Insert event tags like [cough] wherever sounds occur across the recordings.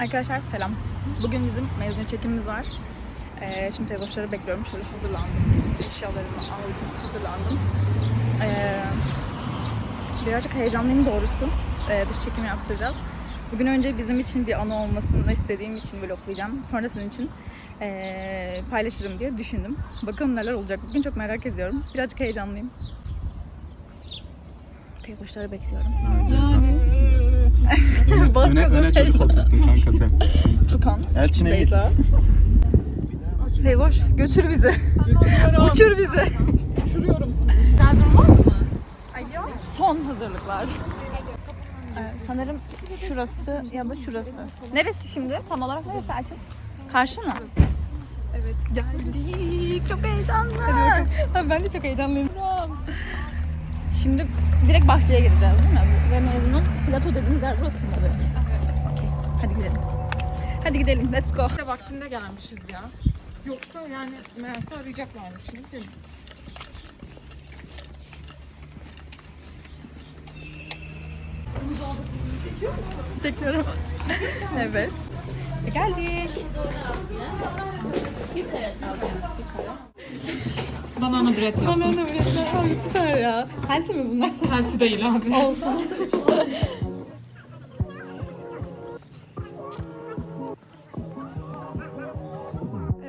Arkadaşlar selam. Bugün bizim mezun çekimimiz var. Ee, şimdi teyzoşları bekliyorum. Şöyle hazırlandım. Eşyalarımı aldım, hazırlandım. Ee, birazcık heyecanlıyım doğrusu. Ee, dış çekim yaptıracağız. Bugün önce bizim için bir anı olmasını istediğim için vloglayacağım. Sonra sizin için ee, paylaşırım diye düşündüm. Bakalım neler olacak. Bugün çok merak ediyorum. Birazcık heyecanlıyım. Teyzoşları bekliyorum. [laughs] Bas öne, öne çocuk oturttun kanka sen. Furkan. Elçine. Beyza. Teyzoş götür bizi. Uçur bizi. Uçuruyorum sizi. Güzel durmaz mı? Alo. Son hazırlıklar. Ee, sanırım şurası ya da şurası. Neresi şimdi? Tam olarak neresi Ayşe? Karşı mı? Evet. Geldik. Çok heyecanlı. [laughs] Ben de çok heyecanlıyım. Şimdi direkt bahçeye gireceğiz değil mi? Ve mezunun plato dediğiniz yer burası mı oluyor? Evet. Okey. Hadi gidelim. Hadi gidelim. Let's go. Vaktinde gelmişiz ya. Yoksa yani meğerse arayacaklarmış. Ne bileyim. Çekiyorum. evet. Geldik. Banana bread yaptım. Banana breadler. Ay süper ya. Healthy mi bunlar? Healthy değil abi. Olsun.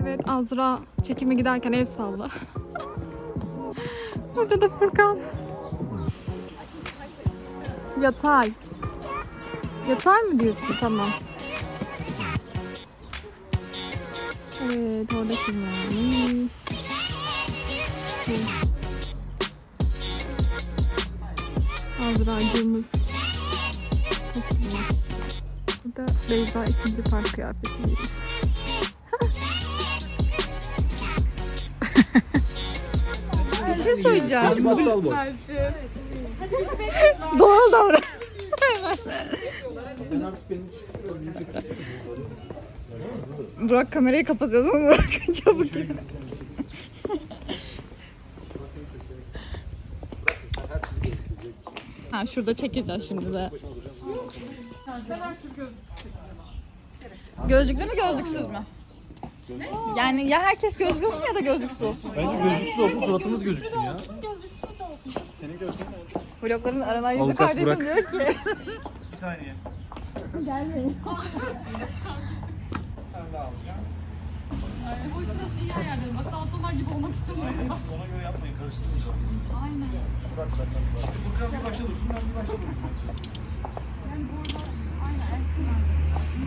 Evet Azra çekime giderken el salla. Burada da Furkan. Yatay. Yatay mı diyorsun? Tamam. Evet orada varmış? Azra'cığımız. Güzel. Burada Beyza ikinci park kıyafeti giymiş. Bir şey söyleyeceğim. Battal boy. Doğal davran. Burak kamerayı kapatıyoruz ama Burak çabuk Ha şurada çekeceğiz şimdi de. Gözlüklü mü gözlüksüz mü? Yani ya herkes gözlüklü olsun ya da gözlüksüz olsun. Bence gözlüksüz olsun suratımız gözüksün ya. Senin gözlüğün Vlogların aranan yüzü Avukat kardeşim Burak. diyor ki. Bir saniye. Bu sırası iyi yerde. Bak daltonlar gibi olmak istemiyorum. Ona göre yapmayın karıştırmayın. Aynen. Bırak bırak bırak. Furkan bir başa dursun ben bir başa durayım. Şey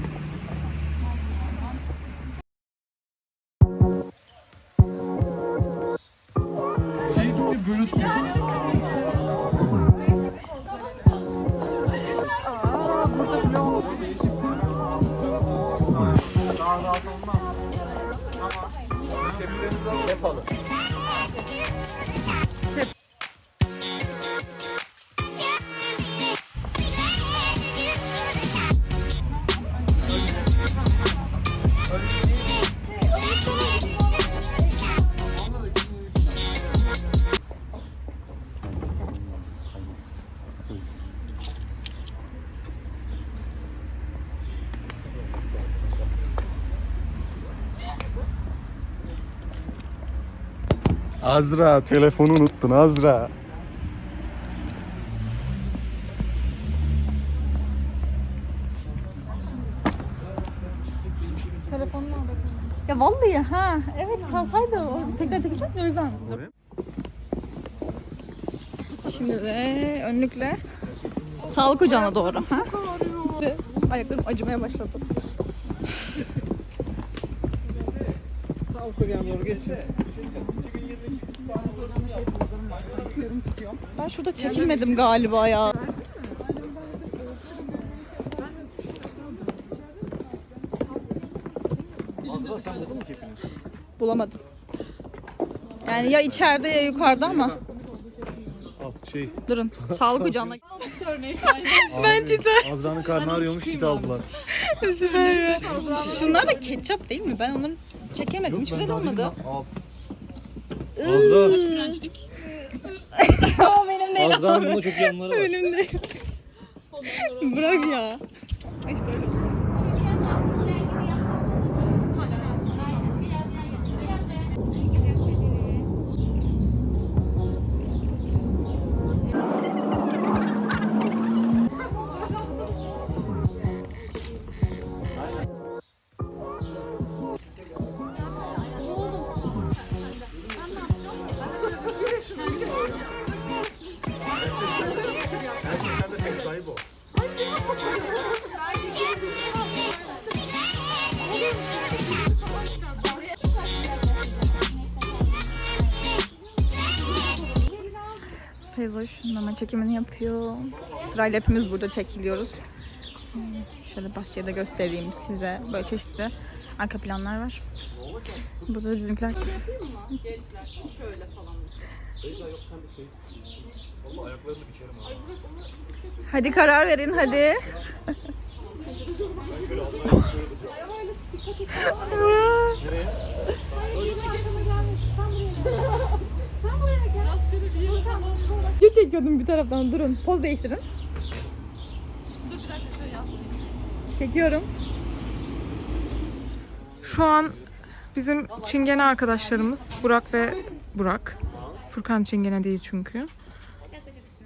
tepkilerinizi yapalım. Azra telefonu unuttun Azra. Telefonunu. Ya vallahi ha. Evet kalsaydı o tekrar çekeceğiz ya o yüzden. Şimdi de önlükle sağlık ocağına doğru. Ha? Ve Ayaklarım acımaya başladı. Sağ koyan doğru geç. Ben şurada çekilmedim galiba ya. Azra sen buldun mu kepini? Bulamadım. Yani ya içeride ya yukarıda ama. Al şey. Durun. [laughs] Sağlık ocağına. Bence de. Azra'nın karnı ağrıyormuş git aldılar. Süper ya. Şunlar da ketçap değil mi? Ben onları çekemedim. Hiç ben güzel olmadı. Al. Azra. [laughs] O benim değil. Azra'nın bunda çok yanları var. Benim değil. Bırak ya. İşte öyle. Teyzoş mama çekimini yapıyor. Sırayla hepimiz burada çekiliyoruz. Şöyle bahçeyi de göstereyim size. Böyle çeşitli arka planlar var. Burada da bizimkiler. Hadi karar verin hadi. [laughs] [laughs] Video çekiyordum bir taraftan durun. Poz değiştirin. Çekiyorum. Şu an bizim çingene arkadaşlarımız Burak ve Burak. Furkan çingene değil çünkü.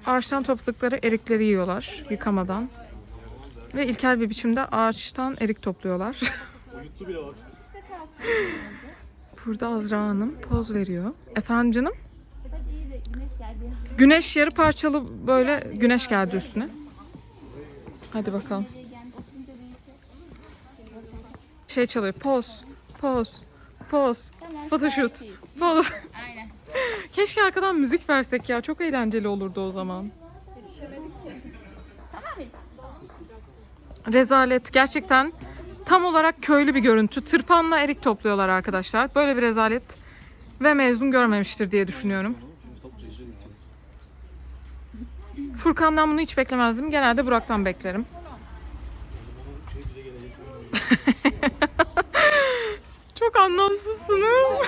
Ağaçtan topladıkları erikleri yiyorlar yıkamadan. Ve ilkel bir biçimde ağaçtan erik topluyorlar. Uyuttu bile bak. [laughs] Burada Azra Hanım poz veriyor. Efendim canım? Güneş yarı parçalı böyle güneş geldi üstüne. Hadi bakalım. Şey çalıyor. Poz, poz, poz, photoshoot, poz. Aynen. [laughs] Keşke arkadan müzik versek ya. Çok eğlenceli olurdu o zaman. Tamam mıyız? Rezalet. Gerçekten tam olarak köylü bir görüntü. Tırpanla erik topluyorlar arkadaşlar. Böyle bir rezalet ve mezun görmemiştir diye düşünüyorum. Furkan'dan bunu hiç beklemezdim. Genelde Burak'tan beklerim. [laughs] Çok anlamsızsınız.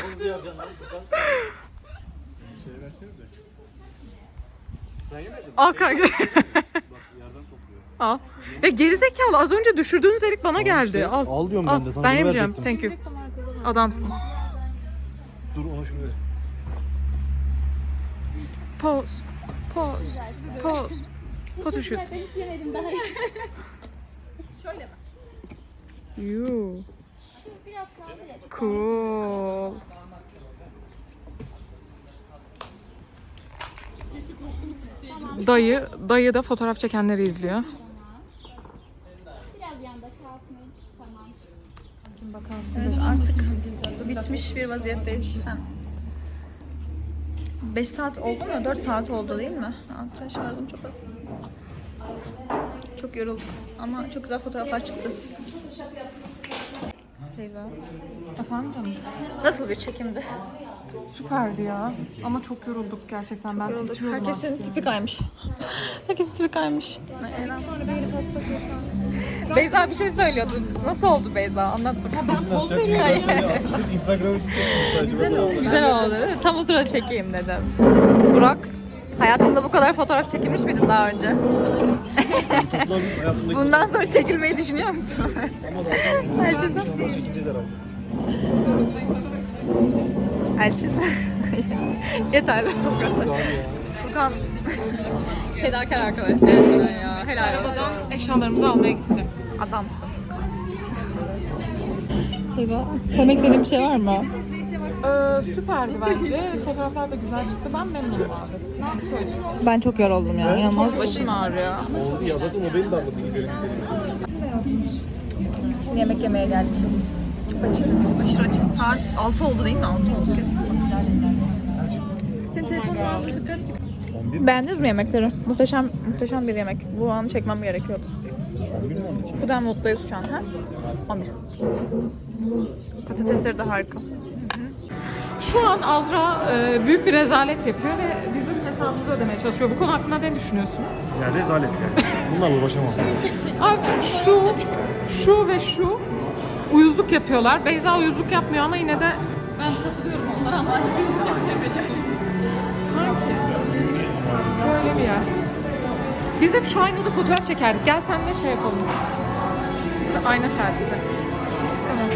Şey? Al kanka. Bak yerden topluyor. Al. Ya gerizekalı az önce düşürdüğünüz erik bana geldi. işte, Al. al diyorum Al. ben de, sana ben bunu yemeyeceğim. verecektim. Thank you. Adamsın. Dur ona şunu ver. Pause. Pause. Pause. Photoshoot. Ben hiç yemedim daha iyi. [laughs] You. Biraz kaldı ya. Cool. Dayı, dayı da fotoğraf çekenleri izliyor. Yanda kalsın. Tamam. Evet artık bitmiş bir vaziyetteyiz. 5 saat oldu mu? 4 saat oldu değil mi? Hatta şarjım çok az. Çok yorulduk ama çok güzel fotoğraflar çıktı. Teyze. Efendim? Nasıl bir çekimdi? Süperdi ya. Ama çok yorulduk gerçekten. Ben Yorulduk. titriyorum. Herkesin tipi kaymış. Herkesin tipi kaymış. [laughs] Beyza bir şey söylüyordu. Nasıl oldu Beyza? Anlat bakalım. Ben poz veriyorum. Instagram için çekmiş sadece. Güzel Güzel oldu değil mi? Tam o sırada çekeyim dedim. Burak, hayatında bu kadar fotoğraf çekilmiş miydin daha önce? Bundan sonra çekilmeyi düşünüyor musun? ama zaten Elçin. Şundan çekeceğiz herhalde. Elçin. [laughs] Yeterli. Furkan fedakar arkadaş gerçekten ya. Helal olsun. Eşyalarımızı almaya gitti. Adamsın. Teyze, söylemek istediğin bir şey var mı? Ee, süperdi bence. Fotoğraflar da güzel çıktı. Ben memnunum abi. Ne söyleyeceğim? Ben çok yoruldum ya. İnanılmaz başım ağrıyor. Oldu ya zaten o beni de anladı. Gidelim gidelim. Şimdi yemek yemeye geldik. Açız. Aşırı açız. Saat 6 oldu değil mi? 6 oldu kesin. Beğendiniz mi yemekleri? Muhteşem muhteşem bir yemek. Bu anı çekmem gerekiyordu. 11 mi 12? Bu kadar mutluyuz şu an. Ha? 11. Patatesleri de harika. Şu an Azra e, büyük bir rezalet yapıyor ve bizim hesabımızı ödemeye çalışıyor. Bu konu hakkında ne düşünüyorsun? Ya rezalet yani. Bunlarla uğraşamam. Abi şu, şu ve şu uyuzluk yapıyorlar. Beyza uyuzluk yapmıyor ama yine de ben katılıyorum onlara ama [laughs] uyuzluk yapmayacağım. Böyle bir yer. Biz hep şu aynada fotoğraf çekerdik. Gel senle şey yapalım. İşte ayna servisi. Tamam.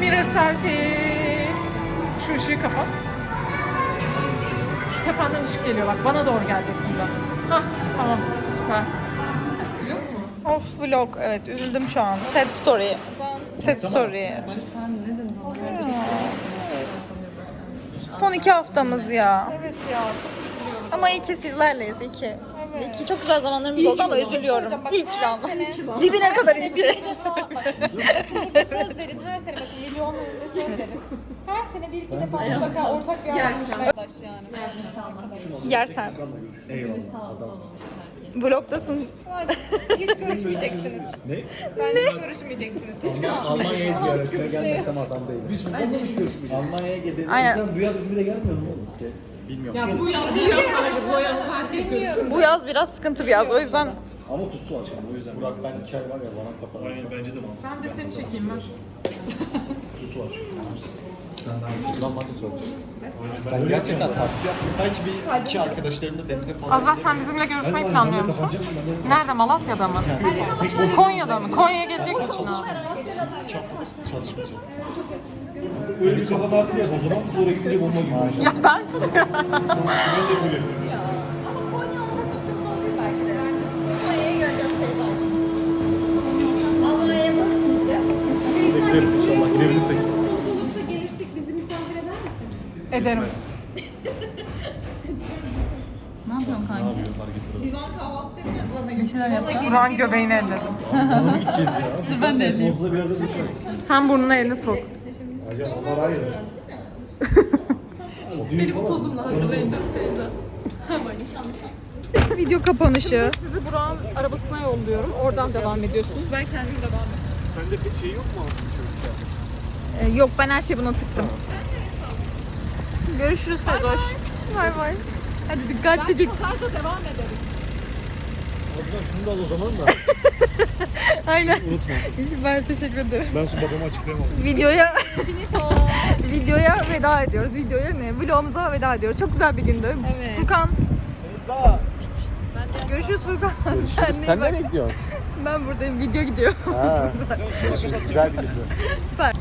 Mirror selfie. Şu ışığı kapat. Şu tependen ışık geliyor bak. Bana doğru geleceksin biraz. Hah tamam süper. Of vlog evet üzüldüm şu an. Sad story. Sad story. Evet. Son iki haftamız ya. Evet ya çok Ama iyi ki sizlerleyiz. iyi ki. İyi ki çok güzel zamanlarımız oldu ama üzülüyorum. İyi ki şu anda. [laughs] Dibine kadar iyi ki. Söz verin her sene bakın milyonlarında söz verin. Her sene bir iki defa mutlaka ortak bir arkadaş yani. Yersen. Eyvallah adamsın. Vlogdasın. Hiç görüşmeyeceksiniz. Ne? Bence hiç görüşmeyeceksiniz. Hiç Almanya'ya ziyaretine gelmesem adam değilim. Biz burada mı hiç görüşmeyeceğiz? Almanya'ya gidelim. Aynen. Sen bu yaz İzmir'e gelmiyor mu oğlum? Gel. Bilmiyorum. Ya Bu yaz, bu yaz sadece bu yaz herkes. Bu yaz biraz sıkıntı bir yaz. O yüzden Ama pusu var şimdi o yüzden. Burak ben iki ay var ya bana kapanır. Aynen bence de mantıklı. Ben de seni çekeyim ver. Pusu var çünkü. Senden kullanmaca çalışırsın. Ben gerçekten tatil yaptım. Belki bir iki arkadaşlarımla denize falan Azra sen bizimle görüşmeyi planlıyor musun? Nerede? Malatya'da mı? Konya'da mı? Konya'ya gelecek misin abi? çalışmayacağım. Öyle bir kafa tatili yap o zaman. Sonra gidince bomba gibi. Ya ben tutuyorum. [laughs] Bekleriz Ederim. Ne yapıyorsun fark Burak'ın göbeğini elledim. etmiyor. gideceğiz ya. [laughs] Ben de edeyim. bir yerde buluşalım. Sen burnuna elini sok. Hocam onlar hayır. Benim pozumla hatırlayın video kapanışı. Sizi Burak'ın arabasına yolluyorum. Oradan devam ediyorsunuz. Ben kendim devam ediyorum. Sende pek şey yok mu aslında çocuk Ee, yok ben her şeyi buna tıktım. Görüşürüz Fedoş. Bay bay. Hadi dikkatli git. Pazarda devam ederiz. Azra şunu da al o zaman da. [laughs] Aynen. Unutma. Süper teşekkür ederim. Ben sonra babama açıklayamam. Videoya [laughs] videoya veda ediyoruz. Videoya ne? Vlogumuza veda ediyoruz. Çok güzel bir gündü. Evet. Furkan. Za. Görüşürüz Furkan. Görüşürüz. Sen nereye gidiyorsun? Ben buradayım. Video gidiyor. Ha. [laughs] Görüşürüz. Güzel bir video. Süper.